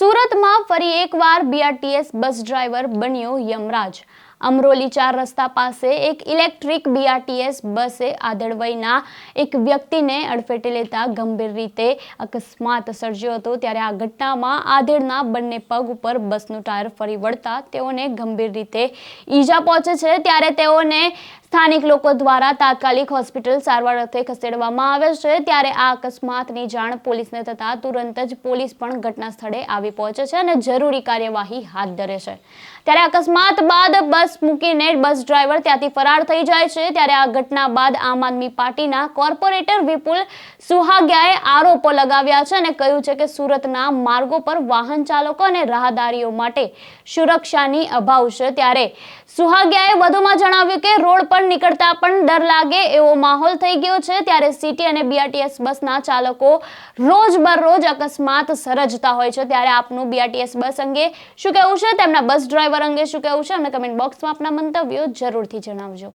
¡Suro! સુરતમાં ફરી એકવાર બીઆરટીએસ બસ ડ્રાઈવર બન્યો યમરાજ. અમરોલી ચાર રસ્તા પાસે એક ઇલેક્ટ્રિક બીઆરટીએસ બસે આધેડવયના એક વ્યક્તિને અડફેટે લેતા ગંભીર રીતે અકસ્માત સર્જ્યો હતો. ત્યારે આ ઘટનામાં આધેડના બંને પગ ઉપર બસનું ટાયર ફરી વળતા તેઓને ગંભીર રીતે ઈજા પહોંચે છે. ત્યારે તેઓને સ્થાનિક લોકો દ્વારા તાત્કાલિક હોસ્પિટલ સારવાર અર્થે ખસેડવામાં આવે છે. ત્યારે આ અકસ્માતની જાણ પોલીસને થતાં તુરંત જ પોલીસ પણ ઘટના સ્થળે આવી પહોંચે છે અને જરૂરી કાર્યવાહી હાથ ધરે છે. ત્યારે અકસ્માત બાદ બસ મૂકીને બસ ડ્રાઈવર ત્યાંથી ફરાર થઈ જાય છે. ત્યારે આ ઘટના બાદ આમ આદમી પાર્ટીના કોર્પોરેટર વિપુલ સુહાગ્યાએ આરોપો લગાવ્યા છે અને કહ્યું છે કે સુરતના માર્ગો પર વાહન ચાલકો અને રાહદારીઓ માટે સુરક્ષાની અભાવ છે. ત્યારે સુહાગ્યાએ વધુમાં જણાવ્યું કે રોડ પર નીકળતા પણ ડર લાગે એવો માહોલ થઈ ગયો છે. ત્યારે સિટી અને બીઆરટીએસ બસના ચાલકો રોજ બરોજ અકસ્માત સર્જતા હોય છે. ત્યારે આપનું બીઆરટીએસ બસ અંગે શું કહેવું છે, તેમના બસ ડ્રાઈવર અંગે શું કહેવું છે, અમને કમેન્ટ બોક્સમાં આપના મંતવ્યો જરૂરથી જણાવજો.